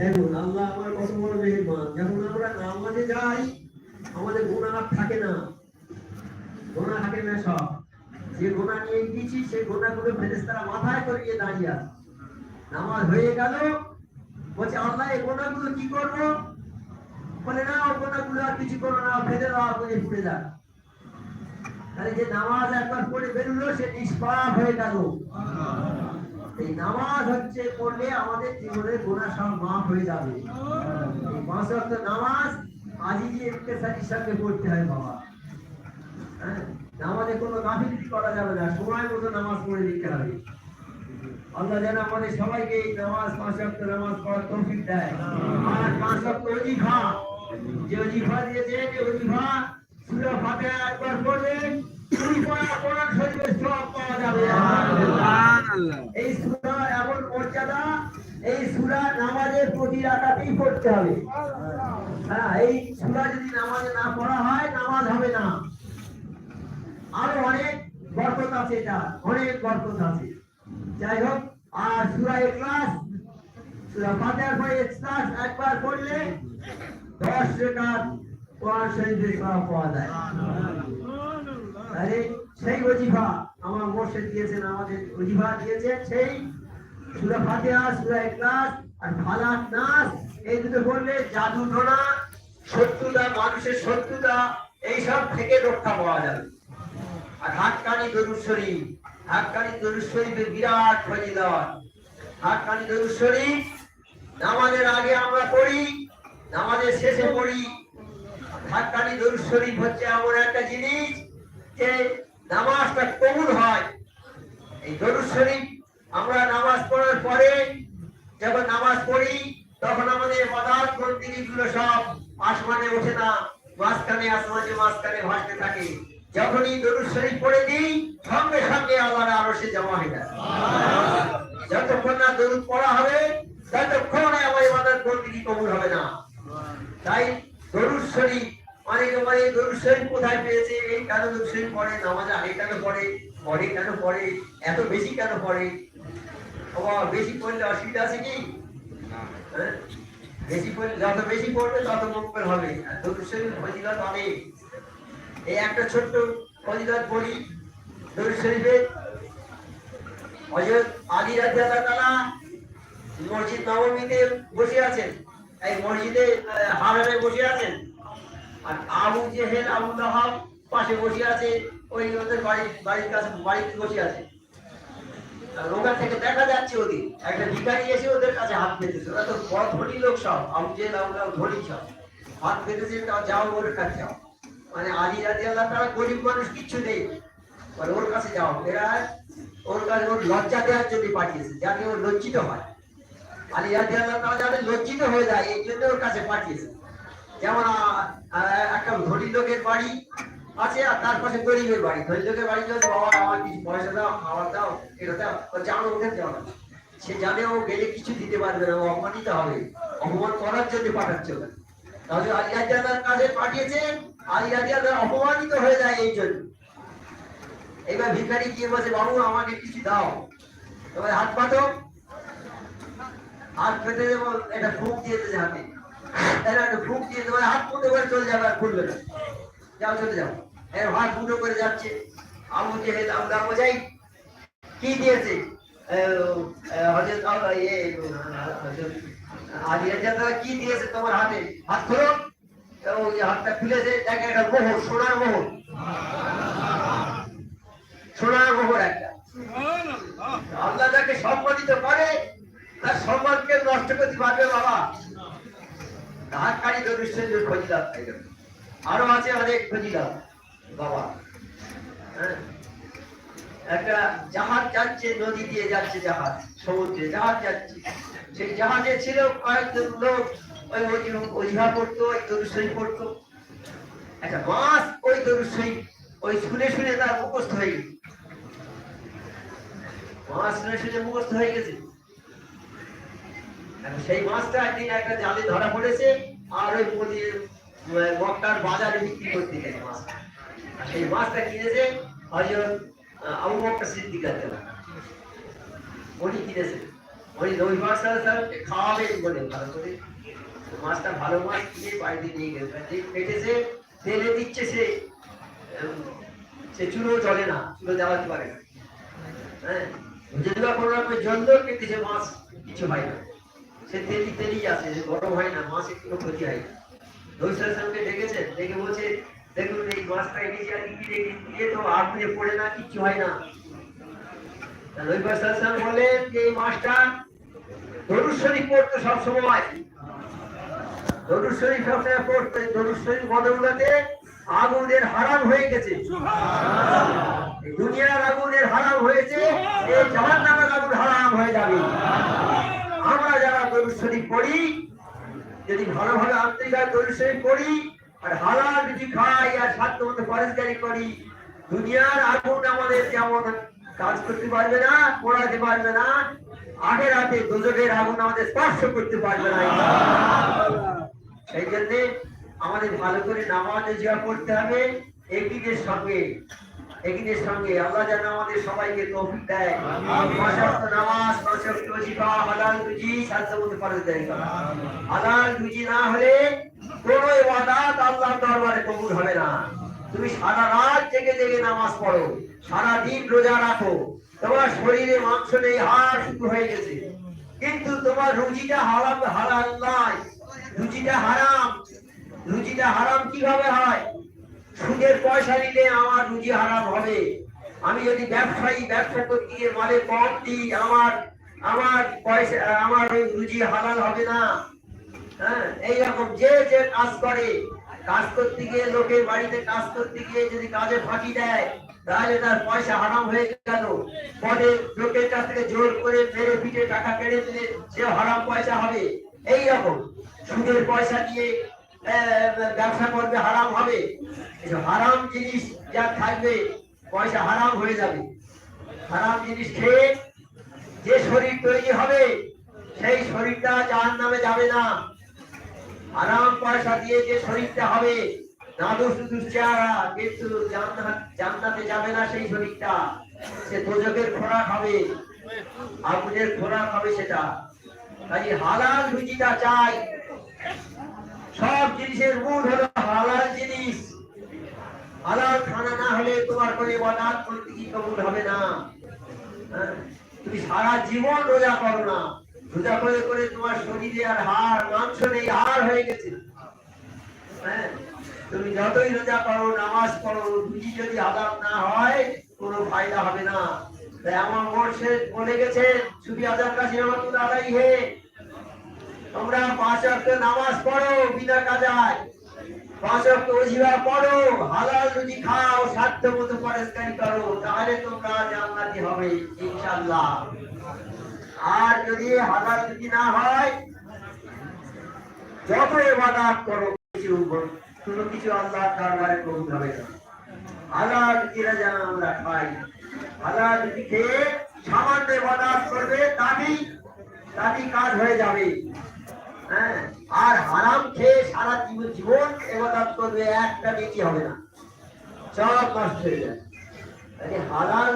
দেখুন, আল্লাহ আমার কত বড় মেহেরবান যখন আমরা নামাজে যাই, আমাদের গুণা আর থাকে না। গোনা থাকে না সব। যে গোনা নিয়ে গিয়েছি, সেই গোনাগুলো ফেরেস্তারা মাথায় করিয়ে দাঁড়িয়ে নামাজ হয়ে গেল, বলছে, আল্লাহ, এই গোনাগুলো কি করব? বলে, না ও গোনাগুলো আর কিছু করো না, ফেলে দাও আগুনে পুড়ে যাক? তাহলে যে নামাজ একবার পড়ে বেরোলো, সে নিষ্পাপ হয়ে গেল। এই নামাজ হচ্ছে পড়লে আমাদের জীবনের গোনা সব মাফ হয়ে যাবে। পাঁচ ওয়াক্ত নামাজ আজই যে ইফতেসারির সঙ্গে পড়তে হয় বাবা। হ্যাঁ? নামাজে কোনো গাফিলতি করা যাবে না, সময় মতো নামাজ পড়ে দিতে হবে। আল্লাহ যেন আমাদের সবাইকে এই নামাজ, পাঁচ ওয়াক্ত নামাজ পড়ার তৌফিক দেয়। আর পাঁচ ওয়াক্ত ওজিফা, যে ওজিফা দিয়েছে, যে ওজিফা সূরা ফাতিহা একবার পড়লে এই সূরা নামাজের প্রতি রাকাতেই পড়তে হবে। হ্যাঁ এই সূরা যদি নামাজে না পড়া হয়, নামাজ হবে না। আরও অনেক বরকত আছে এটা, অনেক বরকত আছে। যাই হোক, আর সূরা ইখলাস, সূরা ফাতিহার পরে ইখলাস একবার পড়লে 10 রাকাত কোরআন শরীফের সওয়াব পাওয়া যায়। আরে সেই ওজিফা আমার মোর্শেদ দিয়েছেন, আমাদের ওজিফা দিয়েছেন, সেই সূরা ফাতিহা, সূরা ইখলাস আর ফালাক নাস, এই দুটো পড়লে জাদু টোনা শত্রুতা, মানুষের শত্রুতা, এইসব থেকে রক্ষা পাওয়া যাবে। আর হাক্কানি দরুদ শরীফ, হাক্কানি দরুদ শরীফের বিরাট ফজিলত। হাক্কানি দরুদ শরীফ, নামাজের আগে আমরা পড়ি, নামাজের শেষে পড়ি। হাক্কানি দরুদ শরীফ হচ্ছে এমন একটা জিনিস যে নামাজটা কবুল হয়? এই দরুদ শরীফ আমরা নামাজ পড়ার পরে যখন নামাজ পড়ি, তখন আমাদের বাদাতগুলো সব আসমানে ওঠে না, মাঝখানে আসমানে মাঝখানে ভাসতে থাকে। যখনই দরুদ শরীফ পড়ে দিই, সঙ্গে সঙ্গে আল্লাহর আরশে জমা হয়ে যায়। যতক্ষণ না দরুদ পড়া হবে, ততক্ষণ আমার ইবাদত বন্দিগি কবুল হবে না। তাই দরুদ শরীফ অনেকে মানে দরুদ শরীফ কোথায় পেয়েছে? এই কেন দরুদ শরীফ পড়ে? নামাজ আগে কেন পড়ে? পড়ে কেন পড়ে? এত বেশি কেন পড়ে? বাবা বেশি পড়লে অসুবিধা আছে কি? হ্যাঁ? বেশি পড়লে, যত বেশি পড়বে, তত মঙ্গল হবে। আর দরুদ শরীফ ফজিলত অনেক এই একটা ছোট্ট ফজিলত পড়ি। দরুদ শরীফে হযরত আলী রাদিয়াল্লাহু তাআলা মসজিদ নবমীতে বসে আছেন। এই মসজিদে হারামে বসে আছেন। আর আবু জেহেল আবু লাহাব পাশে বসে আছে, ওই ওদের বাড়ি, বাড়ির কাছে বাড়িতে বসে আছে। ওখান থেকে দেখা যাচ্ছে ওদের। একটা ভিখারি এসে ওদের কাছে হাত পেতেছে ওরা তো বড় ধনী লোক সব। আবু জেহেল আবু লাহাব ধনী সব। হাত পেতেছে তাও যাও ওর কাছে যাও। মানে আলী রাজি আল্লাহ তারা গরিব মানুষ কিচ্ছু নেই। মানে ওর কাছে যাও। এরা ওর কাছে ওর লজ্জা দেওয়ার জন্য পাঠিয়েছে, যাতে ও লজ্জিত হয়। আলী রাজি আল্লাহ তারা যাতে লজ্জিত হয়ে যায়, এই জন্য ওর কাছে পাঠিয়েছে। যেমন একটা ধনী লোকের বাড়ি আছে আর তার পাশে গরিবের বাড়ি। ধনী লোকের বাড়ি যদি বাবা, আমার কিছু পয়সা দাও, খাবার দাও, এটা দাও জানো ওকে না। সে জানে ও গেলে কিছু দিতে পারবে না, ও অপমানিত হবে। অপমান করার জন্য পাঠাচ্ছে ওকে। তাহলে আলী রাজিয়াদার কাছে পাঠিয়েছে, আলী রাজিয়াদার অপমানিত হয়ে যায় এই জন্য। এবার ভিখারি গিয়ে বসে বাবু, আমাকে কিছু দাও। এবার হাত পাতো। হাত পেতে এটা ফুক দিয়ে দেবে হাতে। একটা ফুক দিয়ে দেবো হাত পুঁতে করে চলে যাবে আর খুলবে না। যাও চলে যাও। এর হাত ফুটো করে যাচ্ছে। আবু জেহেল আমরা বোঝাই কি দিয়েছে? হজরত হজরত কি দিয়েছে তোমার হাতে? হাত খোলো। ওই হাতটা খুলেছে দেখে একটা মোহর সোনার মোহর। সোনার মোহর একটা। আল্লাহ যাকে সম্মানিত করে তার সম্মানকে নষ্ট করতে পারবে বাবা। ধারকারী দরিদ্রের ফজিলাত আরও আছে অনেক ফজিলাত বাবা। হ্যাঁ। একটা জাহাজ যাচ্ছে, নদী দিয়ে যাচ্ছে জাহাজ, সমুদ্রে জাহাজ যাচ্ছে। সেই জাহাজে ছিল কয়েকজন লোক, ওই অজিহা পড়তো, ওই দরুসই পড়তো। একটা মাস ওই দরুসই ওই শুনে শুনে তার মুখস্থ হয়ে গেছে। মাছ শুনে শুনে মুখস্থ হয়ে গেছে। সেই মাছটা একদিন একটা জালে ধরা পড়েছে, আর ওই নদীর মক্কার বাজারে বিক্রি করতে গেছে মাছটা। সেই মাছটা কিনেছে হয়তো আবু বকর সিদ্দিক রাদিয়াল্লাহু উনি কিনেছে। ওই ওই মাছটা খাওয়াবেন বলে ভালো করে। মাছটা ভালো মাছ কিনে বাড়িতে নিয়ে গেল যে পেটেছে, তেলে দিচ্ছে সে। সে চুলো চলে না, চুলো দেওয়াতে পারে না। হ্যাঁ? যদি বা কোনো রকমের জল কেটেছে মাছ, কিছু হয় না। সে তেলি তেলি আছে সে গরম হয় না মাছ একটু ক্ষতি হয় না। ডেকেছেন ডেকে বলছে দেখুন এই মাছটা এনেছি আর কি দিয়ে তো আগুনে পড়ে না কিচ্ছু হয় না। রবিবার বললেন যে এই মাছটা দরুদ শরীফ পড়তো সবসময়। দরুদ শরীফ সবসময় পড়তো দরুদ শরীফ বদৌলতে আগুনের হারাম হয়ে গেছে। দুনিয়ার আগুনের হারাম হয়েছে এই জাহান নামের আগুন হারাম হয়ে যাবে। পড়ি যদি ভালোভাবে আন্তরিকার দরুদ শরীফ পড়ি, আর হালাল রুটি খাই আর সাধ্য মতো পরেশগারি করি, দুনিয়ার আগুন আমাদের যেমন কাজ করতে পারবে না, পড়াতে পারবে না আগের হাতে দুজকের আগুন আমাদের স্পর্শ করতে পারবে না। সেই জন্য আমাদের ভালো করে নামাজ জিয়া পড়তে হবে একদিনের সঙ্গে একদিনের সঙ্গে আল্লাহ যেন আমাদের সবাইকে তৌফিক দেয়। পাঁচওয়াক্ত নামাজ পাঁচওয়াক্ত ওজিফা হালাল রুজি সাধ্যমতো ফরজ দেয়। হালাল রুজি না হলে কোন ইবাদত আল্লাহর দরবারে কবুল হবে না। তুমি সারা রাত জেগে জেগে নামাজ পড়ো সারা দিন রোজা রাখো। তোমার শরীরে মাংস নেই হাড় শুরু হয়ে গেছে। কিন্তু তোমার রুজিটা হারাম হালাল নয়। রুজিটা হারাম। রুজিটা হারাম কীভাবে হয়? সুদের পয়সা নিলে আমার রুজি হারাম হবে। আমি যদি ব্যবসায়ী, ব্যবসা করতে গিয়ে মালে কম দিই, আমার আমার পয়সা, আমার ওই রুজি হালাল হবে না। হ্যাঁ এইরকম যে যে কাজ করে, কাজ করতে গিয়ে লোকের বাড়িতে কাজ করতে গিয়ে যদি কাজে ফাঁকি দেয়, তাহলে তার পয়সা হারাম হয়ে গেল। পরে লোকের কাছ থেকে জোর করে মেরে পিঠে টাকা কেড়ে দিলে সে হারাম পয়সা হবে। এই রকম সুদের পয়সা দিয়ে ব্যবসা করবে, হারাম হবে। হারাম জিনিস যা থাকবে, পয়সা হারাম হয়ে যাবে। হারাম জিনিস খেয়ে যে শরীর তৈরি হবে, সেই শরীরটা যার নামে যাবে না। আরাম পয়সা দিয়ে যে শরীরটা হবে নাদু শুধু চেহারা কিন্তু জান্নাতে যাবে না সেই শরীরটা। সে দোজকের খোরাক হবে আগুনের খোরাক হবে সেটা। কাজে হালাল রুচিটা চাই। সব জিনিসের মূল হলো হালাল জিনিস। হালাল খানা না হলে তোমার কোনো ইবাদত করতে কি কবুল হবে না? হ্যাঁ? তুমি সারা জীবন রোজা করো না। রোজা করে করে তোমার শরীরে আর হাড়, মাংস নেই, হাড় হয়ে গেছে। হ্যাঁ? তুমি যতই রোজা করো, নামাজ পড়ো রুজি যদি আদাব না হয়, কোনো ফায়দা হবে না। তাই আমার মোর্শেদ বলে গেছে সুবি আজাদ কাছে রহমতুল্লাহ আলাইহি হে তোমরা পাঁচ ওয়াক্ত নামাজ পড়ো, বিনা কাজায়। পাঁচ ওয়াক্ত ওজিবা পড়ো, হালাল রুজি খাও, সাধ্য মতো পরেশকারী করো, তাহলে তোমরা জান্নাতি হবে, ইনশাআল্লাহ। আর যদি হালাল রুজি না হয়, যত ইবাদত করো, কিছু কোনো কিছু আল্লাহ দরবারে কবুল হবে না। হালাল রুজিরা যেন আমরা খাই। হালাল রুজি খেয়ে সামান্য ইবাদত করবে, তাতেই তাতেই কাজ হয়ে যাবে। আর হারাম খেয়ে সারা জীবন জীবন এবাদত করবে একটা বেশি হবে না। সব নষ্ট হয়ে যায় হালাল